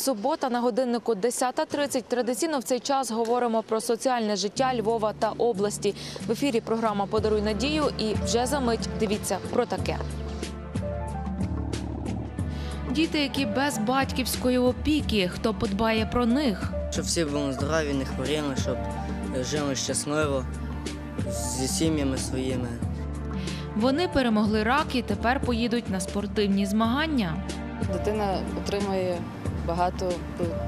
Субота на годиннику 10.30. Традиційно в цей час говоримо про соціальне життя Львова та області. В ефірі програма Подаруй надію і вже за мить дивіться про таке. Діти, які без батьківської опіки, хто подбає про них? Щоб всі були здорові, не хворіли, щоб жили щасливо зі сім'ями своїми. Вони перемогли рак і тепер поїдуть на спортивні змагання. Дитина отримує багато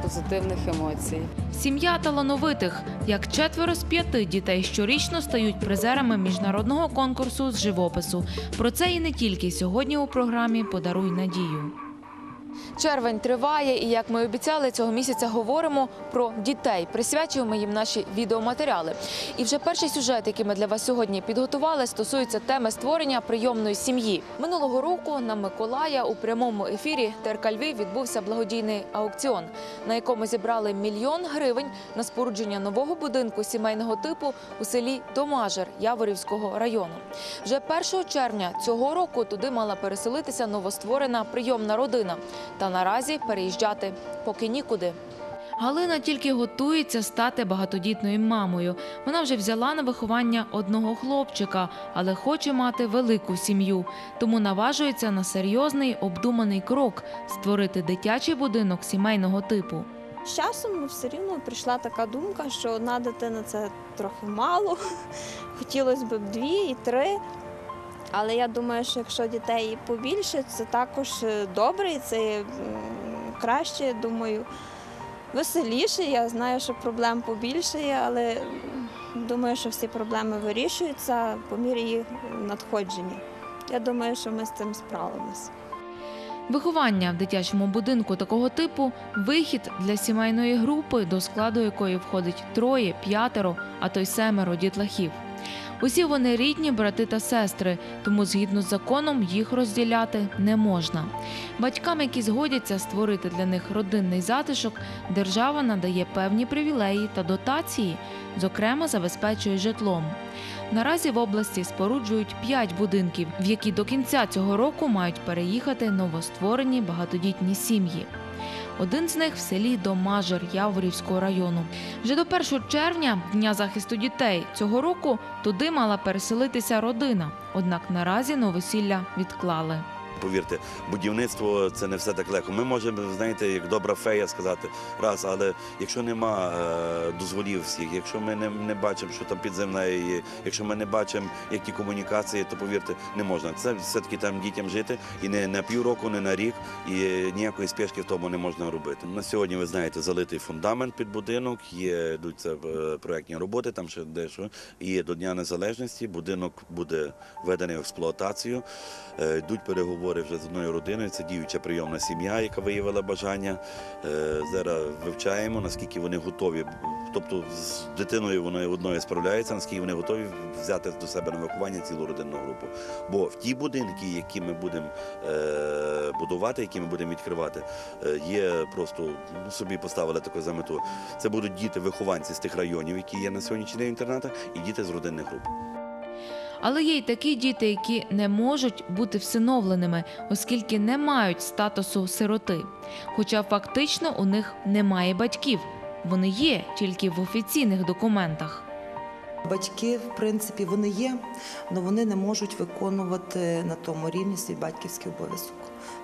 позитивних емоцій. Сім'я талановитих, як четверо з п'яти дітей щорічно стають призерами міжнародного конкурсу з живопису. Про це і не тільки сьогодні у програмі Подаруй надію. Червень триває, і як ми обіцяли, цього місяця говоримо про дітей. Присвячуємо їм наші відеоматеріали. І вже перший сюжет, який ми для вас сьогодні підготували, стосується теми створення прийомної сім'ї. Минулого року на Миколая у прямому ефірі ТРК Львів відбувся благодійний аукціон, на якому зібрали мільйон гривень на спорудження нового будинку сімейного типу у селі Домажер Яворівського району. Вже 1 червня цього року туди мала переселитися новостворена прийомна родина. Та наразі переїжджати поки нікуди. Галина тільки готується стати багатодітною мамою. Вона вже взяла на виховання одного хлопчика, але хоче мати велику сім'ю. Тому наважується на серйозний обдуманий крок створити дитячий будинок сімейного типу. З часом все рівно прийшла така думка, що одна дитина це трохи мало. Хотілося б дві і три. Але я думаю, що якщо дітей побільше, це також е, добре і це краще, думаю, веселіше. Я знаю, що проблем побільшає, але думаю, що всі проблеми вирішуються по мірі їх надходження. Я думаю, що ми з цим справимося. Виховання в дитячому будинку такого типу вихід для сімейної групи, до складу якої входить троє, п'ятеро, а то й семеро дітлахів. Усі вони рідні, брати та сестри, тому згідно з законом їх розділяти не можна. Батькам, які згодяться створити для них родинний затишок, держава надає певні привілеї та дотації, зокрема забезпечує житлом. Наразі в області споруджують 5 будинків, в які до кінця цього року мають переїхати новостворені багатодітні сім'ї. Один з них в селі Домажер Яворівського району. Вже до 1 червня, Дня захисту дітей, цього року туди мала переселитися родина. Однак наразі новосілля відклали. Повірте, будівництво це не все так легко. Ми можемо, знаєте, як добра фея сказати раз, але якщо нема е, дозволів всіх, якщо ми не, не бачимо, що там підземна є, якщо ми не бачимо, які комунікації, то повірте, не можна. Це все-таки там дітям жити і не на півроку, не на рік, і ніякої спешки в тому не можна робити. На сьогодні ви знаєте, залитий фундамент під будинок, є йдуть це е, проектні роботи, там ще дещо. І до Дня Незалежності будинок буде введений в експлуатацію. Е, Йдуть переговори вже з одною родиною. Це діюча прийомна сім'я, яка виявила бажання. Е, Зараз вивчаємо, наскільки вони готові. Тобто з дитиною вони одною справляються, наскільки вони готові взяти до себе на виховання цілу родинну групу. Бо в ті будинки, які ми будемо е, будувати, які ми будемо відкривати, е, є просто ну, собі поставили таку за мету. Це будуть діти-вихованці з тих районів, які є на сьогоднішній день в інтернатах, і діти з родинних груп. Але є й такі діти, які не можуть бути всиновленими, оскільки не мають статусу сироти. Хоча фактично у них немає батьків. Вони є тільки в офіційних документах. Батьки, в принципі, вони є, але вони не можуть виконувати на тому рівні свій батьківський обов'язок.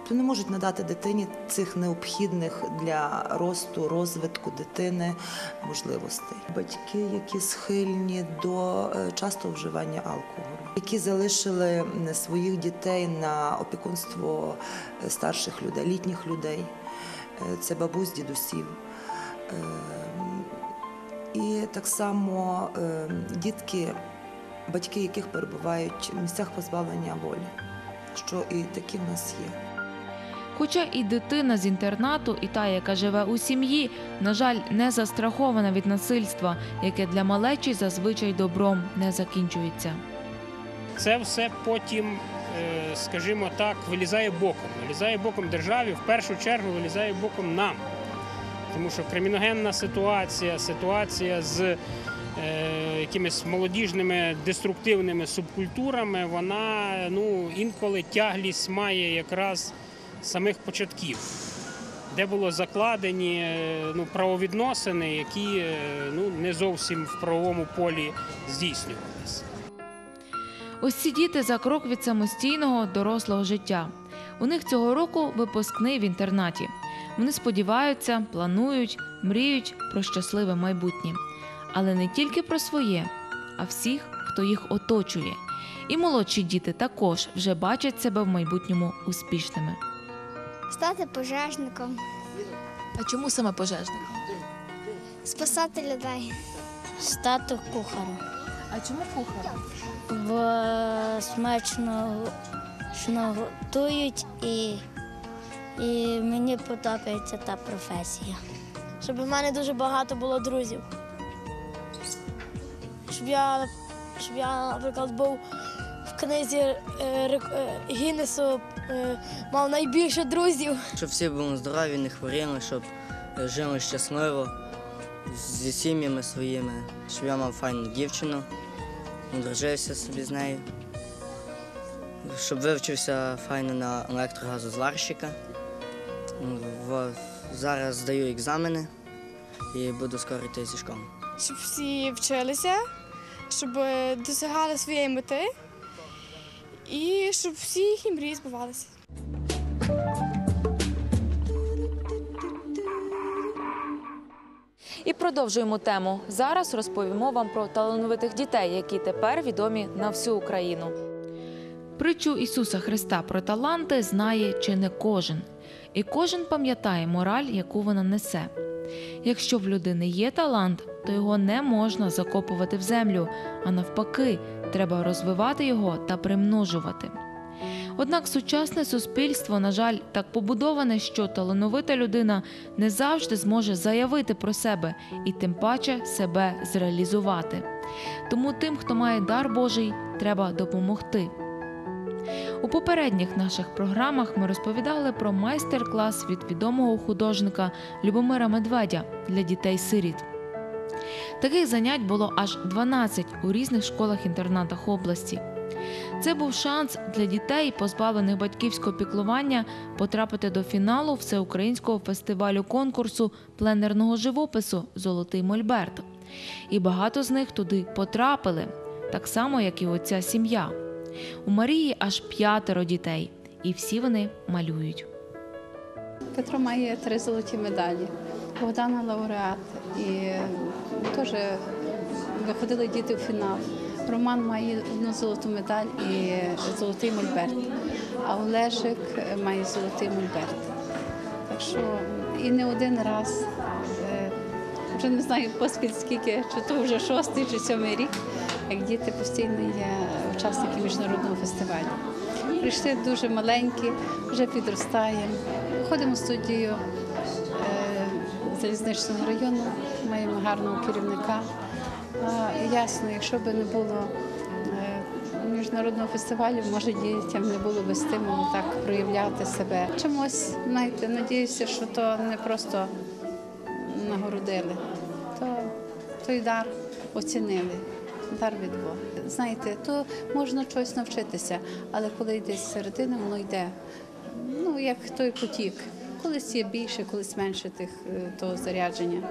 То не можуть надати дитині цих необхідних для росту, розвитку дитини можливостей. Батьки, які схильні до е, частого вживання алкоголю, які залишили своїх дітей на опікунство е, старших людей, літніх людей, Е, це бабусь, дідусів. Ем, і так само е, дітки, батьки яких перебувають в місцях позбавлення волі, що і такі в нас є. Хоча і дитина з інтернату, і та, яка живе у сім'ї, на жаль, не застрахована від насильства, яке для малечі зазвичай добром не закінчується. це все потім, е, скажімо так, вилізає боком. Вилізає боком державі, в першу чергу вилізає боком нам. Тому що криміногенна ситуація, ситуація з е, якимись молодіжними деструктивними субкультурами, вона ну, інколи тяглість має якраз самих початків. де було закладені е, ну, правовідносини, які е, ну, не зовсім в правовому полі здійснювалися. Ось ці діти за крок від самостійного дорослого життя. У них цього року випускний в інтернаті. Вони сподіваються, планують, мріють про щасливе майбутнє. Але не тільки про своє, а всіх, хто їх оточує. І молодші діти також вже бачать себе в майбутньому успішними. Стати пожежником, А чому саме пожежник? спасати людей. Стати кухарем. А чому кухар? Бо смачно смачно готують і, і мені подобається та професія. Щоб у мене дуже багато було друзів. Щоб я, щоб я наприклад, був в книзі е, е, Гіннесу, е, мав найбільше друзів. Щоб всі були здорові, не хворіли, щоб жили щасливо зі сім'ями своїми, щоб я мав файну дівчину, одружився собі з нею, щоб вивчився файно на електрогазозварщика. Зараз здаю екзамени і буду скоро йти зі школи. щоб всі вчилися, щоб досягали своєї мети і щоб всі їхні мрії збувалися. І продовжуємо тему. Зараз розповімо вам про талановитих дітей, які тепер відомі на всю Україну. Притчу Ісуса Христа про таланти знає чи не кожен, і кожен пам'ятає мораль, яку вона несе. Якщо в людини є талант, то його не можна закопувати в землю, а навпаки, треба розвивати його та примножувати. Однак сучасне суспільство, на жаль, так побудоване, що талановита людина не завжди зможе заявити про себе і тим паче себе зреалізувати. Тому тим, хто має дар Божий, треба допомогти. У попередніх наших програмах ми розповідали про майстер-клас від відомого художника Любомира Медведя для дітей-сиріт. Таких занять було аж 12 у різних школах-інтернатах області. Це був шанс для дітей, позбавлених батьківського піклування, потрапити до фіналу всеукраїнського фестивалю конкурсу пленерного живопису Золотий Мольберт. І багато з них туди потрапили, так само, як і оця сім'я. У Марії аж п'ятеро дітей, і всі вони малюють. Петро має три золоті медалі. Богдана лауреат. І теж виходили діти в фінал. Роман має одну золоту медаль і золотий мольберт. А Олежик має золотий мольберт. Так що і не один раз. е, Вже не знаю поспіль скільки, чи то вже шостий чи сьомий рік, як діти постійно є учасники міжнародного фестивалю. Прийшли дуже маленькі, вже підростаємо. Ходимо в студію е, залізничного району, маємо гарного керівника. Ясно, якщо б не було е, міжнародного фестивалю, може дітям не було би стимулу так проявляти себе. Чомусь, знаєте, надіюся, що то не просто нагородили, то той дар оцінили. Дар від Бога. Знаєте, то можна чогось навчитися, але коли йде з середини, воно йде, ну як той потік. Колись є більше, колись менше тих е, того зарядження.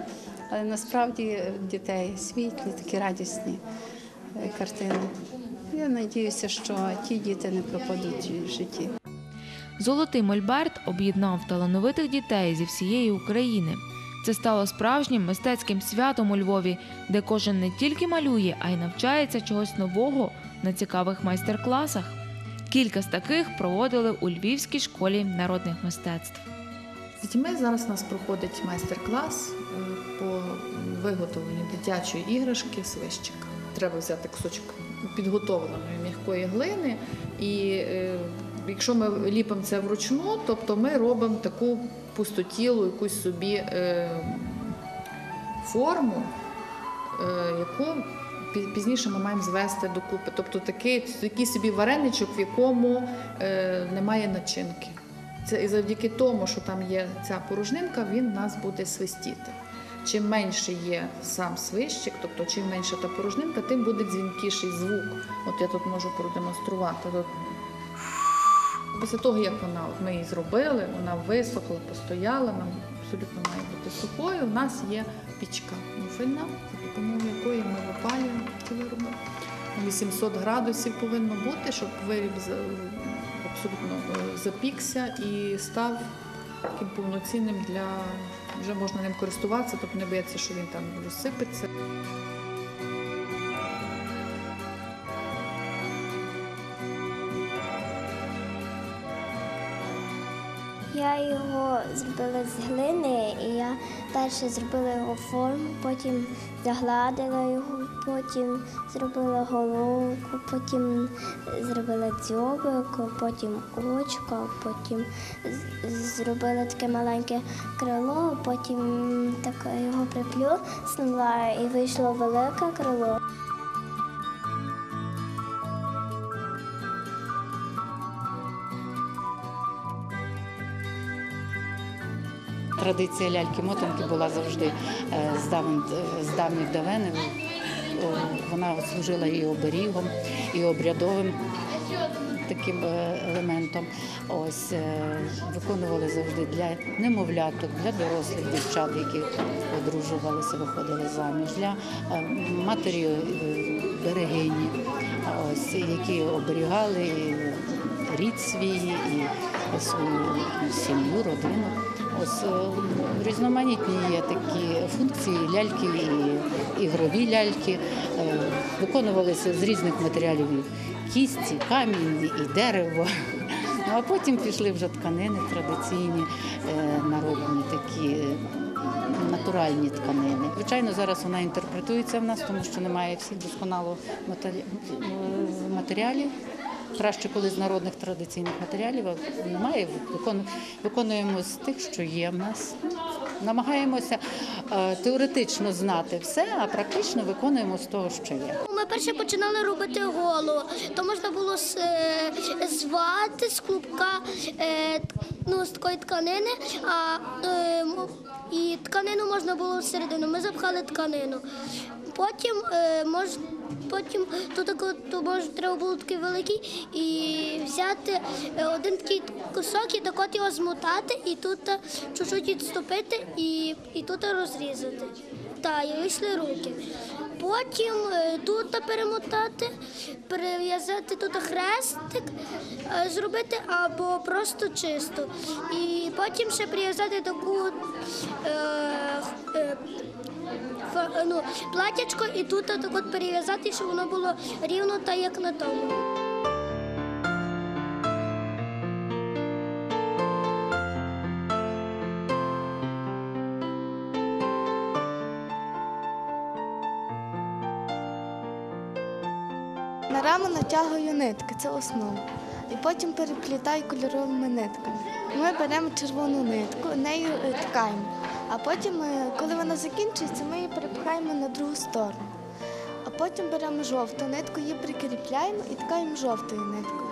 Але насправді дітей світлі, такі радісні е, картини. Я надіюся, що ті діти не пропадуть в житті. Золотий Мольберт об'єднав талановитих дітей зі всієї України. Це стало справжнім мистецьким святом у Львові, де кожен не тільки малює, а й навчається чогось нового на цікавих майстер-класах. Кілька з таких проводили у Львівській школі народних мистецтв. З дітьми зараз у нас проходить майстер-клас е, по виготовленню дитячої іграшки свищика. Треба взяти кусочок підготовленої м'якої глини, і е, якщо ми ліпимо це вручну, тобто ми робимо таку пустотілу якусь собі е, форму, е, яку пізніше ми маємо звести докупи. Тобто такий, такий собі вареничок, в якому е, немає начинки. Це і завдяки тому, що там є ця порожнинка, він нас буде свистіти. Чим менше є сам свищик, тобто чим менша та порожнинка, тим буде дзвінкіший звук. От я тут можу продемонструвати. Після того, як вона ми її зробили, вона висохла, постояла, нам абсолютно має бути сухою. У нас є пічка муфельна, за допомогою якої ми випалюємо ці вироби. 800 градусів повинно бути, щоб виріб абсолютно е, запікся і став таким повноцінним для вже можна ним користуватися, тобто не бояться, що він там розсипеться. Я його зробила з глини, і я перше зробила його форму, потім загладила його, потім зробила головку, потім зробила дзьобик, потім очко, потім зробила таке маленьке крило, потім так його приплюснула і вийшло велике крило. Традиція ляльки-мотанки була завжди е, з давніх, з давен. Вона служила і оберігом, і обрядовим таким е, елементом. Ось е, виконували завжди для немовляток, для дорослих дівчат, які одружувалися, виходили заміж, для е, матері е, берегині, ось які оберігали рід свій і свою сім'ю, родину. Ось е, різноманітні є такі функції ляльки, ігрові ляльки. Е, Виконувалися з різних матеріалів кісті, камінь і дерево. Ну а потім пішли вже тканини традиційні, е, народні такі. Натуральні тканини. Звичайно, зараз вона інтерпретується в нас, тому що немає всіх досконало матеріалів. Краще, коли з народних традиційних матеріалів немає, викону- виконуємо з тих, що є в нас. Намагаємося е, теоретично знати все, а практично виконуємо з того, що є. Ми перше починали робити голову, то можна було е, звати з клубка е, ну, з такої тканини, а і тканину можна було всередину. Ми запхали тканину. Потім е, мож, потім тут тако- то може треба було такий великий і взяти е, один такий кусок і так от його змотати, і тут е, чуть-чуть відступити і, і тут розрізати. Та і вийшли руки. Потім е, тут перемотати, перев'язати тут хрестик, е, зробити або просто чисто. І потім ще прив'язати таку е, ну, платячко і тут так от перев'язати, щоб воно було рівно так, як на тому. На натягую нитки, це основа. І потім переплітаю кольоровими нитками. Ми беремо червону нитку, нею е, ткаємо. А потім, е, коли вона закінчується, ми її перепхаємо на другу сторону. А потім беремо жовту нитку, її прикріпляємо і ткаємо жовтою ниткою.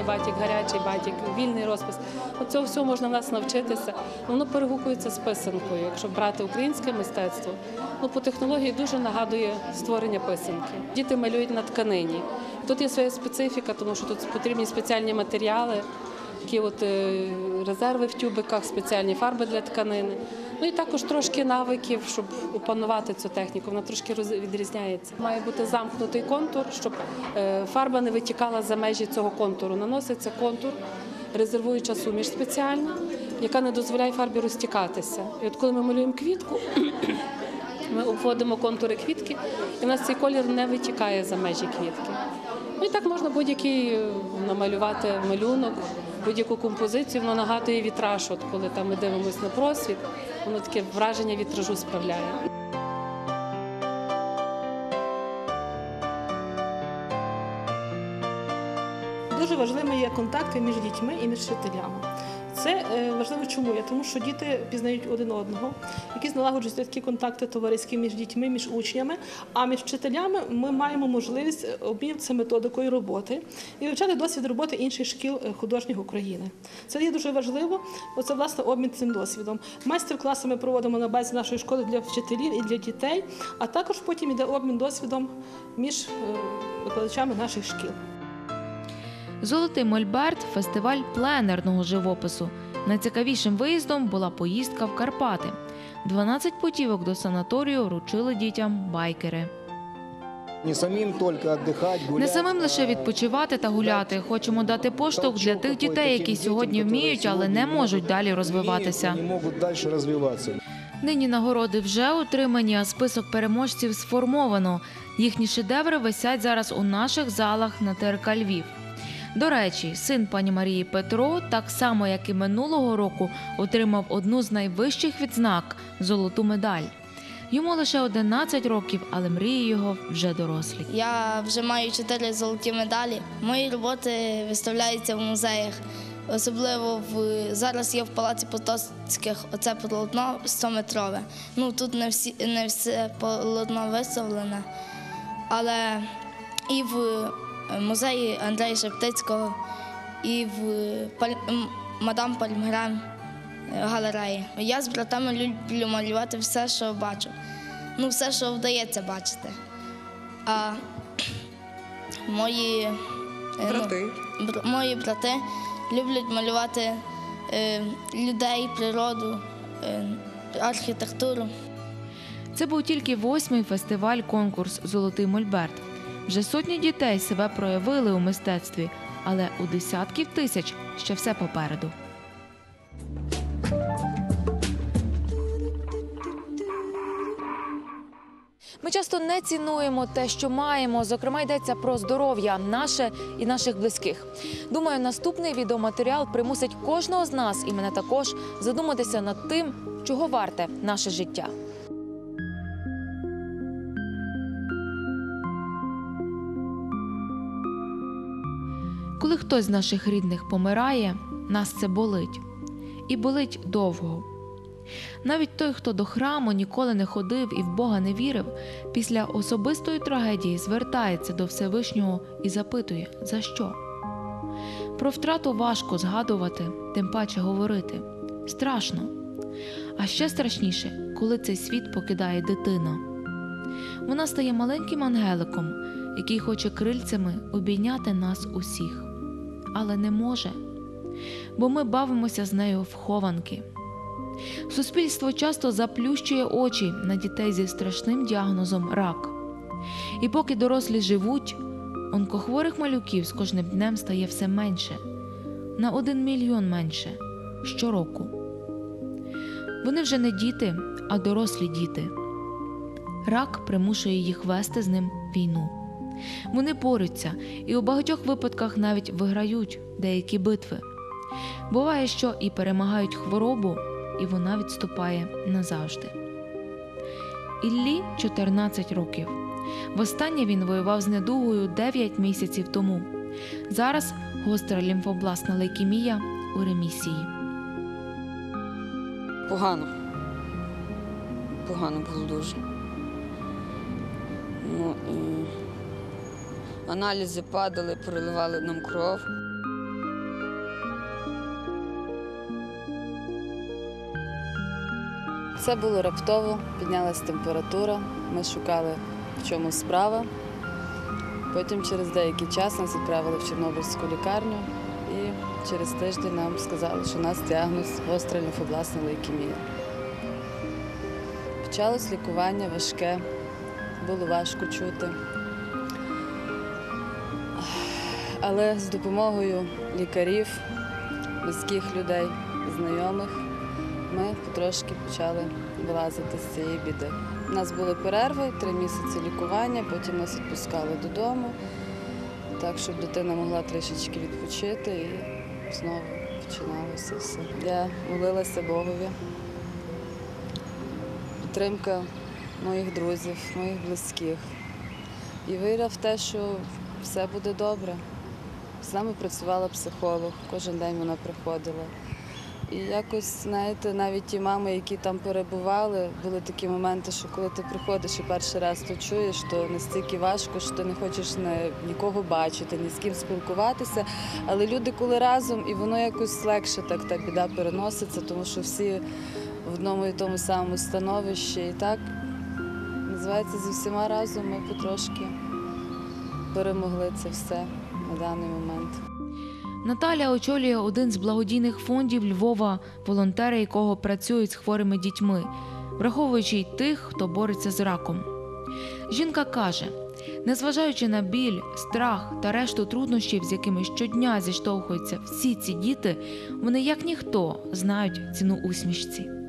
Холодний батік, гарячий батік, вільний розпис. Оцього всього можна в нас навчитися. Воно перегукується з писанкою. Якщо брати українське мистецтво, ну по технології дуже нагадує створення писанки. Діти малюють на тканині. Тут є своя специфіка, тому що тут потрібні спеціальні матеріали, такі от е, резерви в тюбиках, спеціальні фарби для тканини. Ну і також трошки навиків, щоб опанувати цю техніку. Вона трошки відрізняється. Має бути замкнутий контур, щоб е, фарба не витікала за межі цього контуру. Наноситься контур, резервуюча суміш спеціальна, яка не дозволяє фарбі розтікатися. І от коли ми малюємо квітку, ми обводимо контури квітки, і в нас цей колір не витікає за межі квітки. Ну і так можна будь-який е, намалювати малюнок, будь-яку композицію, воно нагадує вітраж. От коли там ми дивимося на просвіт, воно таке враження вітражу справляє. Дуже важливим є контакти між дітьми і між вчителями. Це е, важливо чому є, тому що діти пізнають один одного, якісь налагоджуються такі контакти товариські між дітьми, між учнями. А між вчителями ми маємо можливість е, обмінюватися методикою роботи і вивчати досвід роботи інших шкіл е, художніх України. Це є дуже важливо. Оце власне обмін цим досвідом. Майстер-класи ми проводимо на базі нашої школи для вчителів і для дітей, а також потім йде обмін досвідом між викладачами наших шкіл. Золотий Мольберт фестиваль пленерного живопису. Найцікавішим виїздом була поїздка в Карпати. 12 путівок до санаторію вручили дітям байкери. Не самим только отдыхать, гулять. Не самим лише відпочивати та гуляти. Хочемо дати поштовх для тих дітей, які сьогодні вміють, але не можуть далі розвиватися. Не могут дальше развиваться. Нині нагороди вже отримані, а список переможців сформовано. Їхні шедеври висять зараз у наших залах на ТРК Львів. До речі, син пані Марії Петро, так само як і минулого року, отримав одну з найвищих відзнак золоту медаль. Йому лише 11 років, але мрії його вже дорослі. Я вже маю чотири золоті медалі. Мої роботи виставляються в музеях. Особливо в зараз є в палаці Потоцьких оце полотно 100-метрове. Ну тут не всі не все полотно виставлене, але і в музеї Андрея Шептицького, і в мадам Пальмгрен е, галереї. Я з братами люблю малювати все, що бачу. Ну, все, що вдається бачити. А мої е, Брати. Ну, бр- мої брати люблять малювати е, людей, природу, е, архітектуру. Це був тільки восьмий фестиваль конкурс Золотий Мольберт. Вже сотні дітей себе проявили у мистецтві, але у десятків тисяч ще все попереду. Ми часто не цінуємо те, що маємо. Зокрема, йдеться про здоров'я наше і наших близьких. Думаю, наступний відеоматеріал примусить кожного з нас і мене також задуматися над тим, чого варте наше життя. Хтось з наших рідних помирає, нас це болить. І болить довго. Навіть той, хто до храму ніколи не ходив і в Бога не вірив, після особистої трагедії звертається до Всевишнього і запитує, за що. Про втрату важко згадувати, тим паче говорити. Страшно. А ще страшніше, коли цей світ покидає дитина. Вона стає маленьким ангеликом, який хоче крильцями обійняти нас усіх, але не може, бо ми бавимося з нею в хованки. Суспільство часто заплющує очі на дітей зі страшним діагнозом рак. І поки дорослі живуть, онкохворих малюків з кожним днем стає все менше на один мільйон менше щороку. Вони вже не діти, а дорослі діти. Рак примушує їх вести з ним війну. Вони борються і у багатьох випадках навіть виграють деякі битви. Буває, що і перемагають хворобу, і вона відступає назавжди. Іллі 14 років. Востаннє він воював з недугою 9 місяців тому. Зараз гостра лімфобласна лейкемія у ремісії. Погано. Погано було дуже. Ну, і аналізи падали, переливали нам кров. Це було раптово, піднялася температура, ми шукали, в чому справа. Потім через деякий час нас відправили в Чорнобильську лікарню і через тиждень нам сказали, що у нас діагноз гостра лімфобласна лейкемія. Почалось лікування важке, було важко чути. Але з допомогою лікарів, близьких людей, знайомих ми потрошки почали вилазити з цієї біди. У нас були перерви, три місяці лікування, потім нас відпускали додому, так, щоб дитина могла трішечки відпочити і знову починалося все. Я молилася Богові. Підтримка моїх друзів, моїх близьких. І віра в те, що все буде добре. З нами працювала психолог, кожен день вона приходила. І якось, знаєте, навіть ті мами, які там перебували, були такі моменти, що коли ти приходиш і перший раз то чуєш, то настільки важко, що ти не хочеш нікого бачити, ні з ким спілкуватися. Але люди, коли разом, і воно якось легше так та біда переноситься, тому що всі в одному і тому самому становищі. І так називається зі всіма разом ми потрошки перемогли це все на даний момент. Наталя очолює один з благодійних фондів Львова, волонтери якого працюють з хворими дітьми, враховуючи й тих, хто бореться з раком. Жінка каже: незважаючи на біль, страх та решту труднощів, з якими щодня зіштовхуються всі ці діти, вони як ніхто знають ціну усмішці.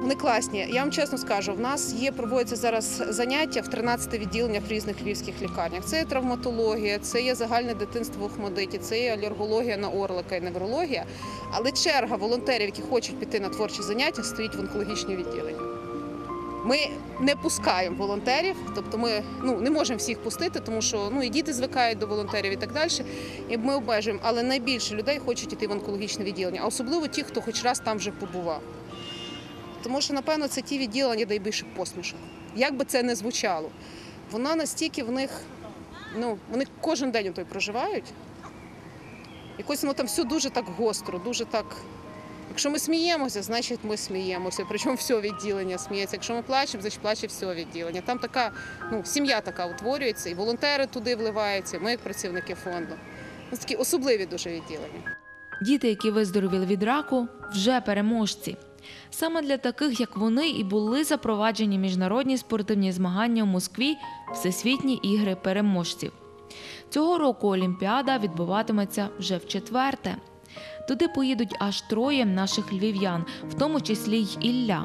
Вони класні. Я вам чесно скажу, в нас є проводяться зараз заняття в 13 відділеннях в різних львівських лікарнях. Це є травматологія, це є загальне дитинство в Охмадиті, це є алергологія на орлика і неврологія. Але черга волонтерів, які хочуть піти на творчі заняття, стоїть в онкологічні відділення. Ми не пускаємо волонтерів, тобто ми ну не можемо всіх пустити, тому що ну і діти звикають до волонтерів і так далі. І ми обмежуємо. Але найбільше людей хочуть іти в онкологічне відділення, а особливо ті, хто хоч раз там вже побував. Тому що, напевно, це ті відділення, де більше посмішок. Як би це не звучало, вона настільки в них, ну, вони кожен день той проживають. Якось воно там все дуже так гостро, дуже так. Якщо ми сміємося, значить ми сміємося. Причому все відділення сміється. Якщо ми плачемо, значить плаче все відділення. Там така, ну, сім'я така утворюється, і волонтери туди вливаються, ми як працівники фонду. Це такі особливі дуже відділення. Діти, які виздоровіли від раку, вже переможці. Саме для таких, як вони, і були запроваджені міжнародні спортивні змагання у Москві Всесвітні ігри переможців. Цього року Олімпіада відбуватиметься вже в четверте. Туди поїдуть аж троє наших львів'ян, в тому числі й Ілля.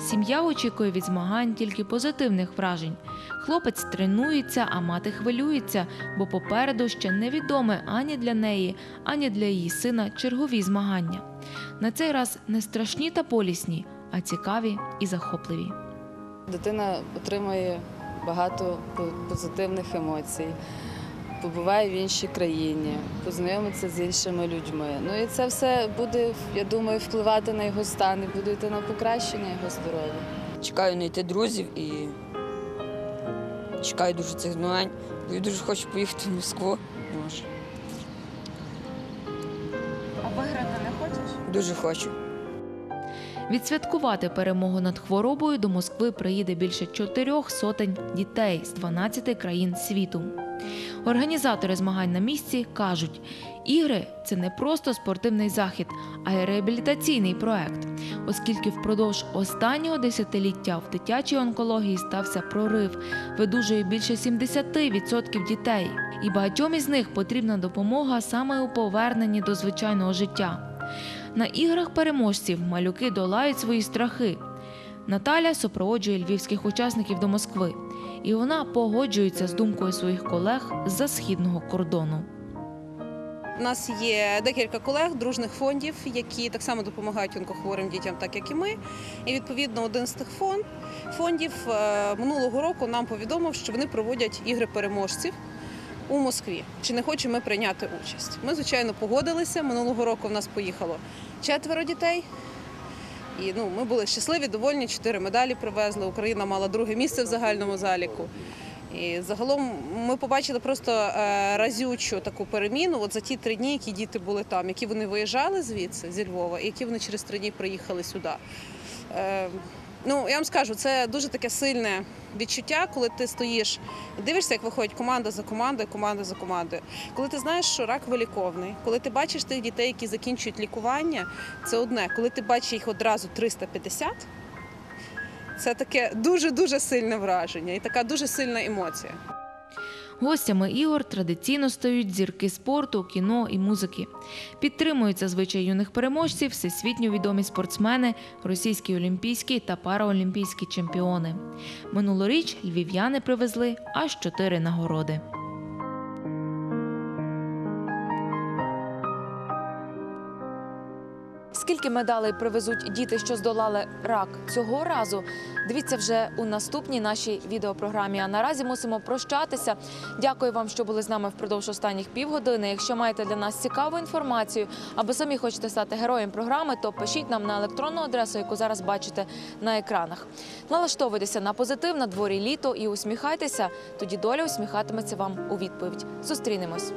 Сім'я очікує від змагань тільки позитивних вражень. Хлопець тренується, а мати хвилюється, бо попереду ще невідоме ані для неї, ані для її сина чергові змагання. На цей раз не страшні та болісні, а цікаві і захопливі. Дитина отримує багато позитивних емоцій, побуває в іншій країні, познайомиться з іншими людьми. Ну і це все буде, я думаю, впливати на його стан і буде йти на покращення його здоров'я. Чекаю знайти друзів і чекаю дуже цих змагань. Я дуже хочу поїхати в Москву. Може. Дуже хочу. Відсвяткувати перемогу над хворобою до Москви приїде більше чотирьох сотень дітей з 12 країн світу. Організатори змагань на місці кажуть, ігри це не просто спортивний захід, а й реабілітаційний проект, оскільки впродовж останнього десятиліття в дитячій онкології стався прорив, видужує більше 70% дітей, і багатьом із них потрібна допомога саме у поверненні до звичайного життя. На іграх переможців малюки долають свої страхи. Наталя супроводжує львівських учасників до Москви, і вона погоджується з думкою своїх колег з-за східного кордону. У нас є декілька колег дружних фондів, які так само допомагають онкохворим дітям, так як і ми. І відповідно один з тих фонд, фондів е, минулого року нам повідомив, що вони проводять ігри переможців у Москві. Чи не хочемо ми прийняти участь? Ми, звичайно, погодилися. Минулого року в нас поїхало четверо дітей. І ну, ми були щасливі, довольні, чотири медалі привезли. Україна мала друге місце в загальному заліку. І загалом ми побачили просто е, разючу таку переміну от за ті три дні, які діти були там, які вони виїжджали звідси зі Львова, і які вони через три дні приїхали сюди. Е, ну, я вам скажу, це дуже таке сильне відчуття, коли ти стоїш дивишся, як виходить команда за командою, команда за командою. Коли ти знаєш, що рак виліковний, коли ти бачиш тих дітей, які закінчують лікування, це одне. Коли ти бачиш їх одразу 350, це таке дуже-дуже сильне враження і така дуже сильна емоція. Гостями ігор традиційно стають зірки спорту, кіно і музики. Підтримують зазвичай юних переможців всесвітньо відомі спортсмени, російські олімпійські та параолімпійські чемпіони. Минулоріч львів'яни привезли аж чотири нагороди. Скільки медалей привезуть діти, що здолали рак цього разу? Дивіться вже у наступній нашій відеопрограмі. А наразі мусимо прощатися. Дякую вам, що були з нами впродовж останніх півгодини. Якщо маєте для нас цікаву інформацію або самі хочете стати героєм програми, то пишіть нам на електронну адресу, яку зараз бачите на екранах. Налаштовуйтеся на позитив на дворі літо і усміхайтеся. Тоді доля усміхатиметься вам у відповідь. Зустрінемось.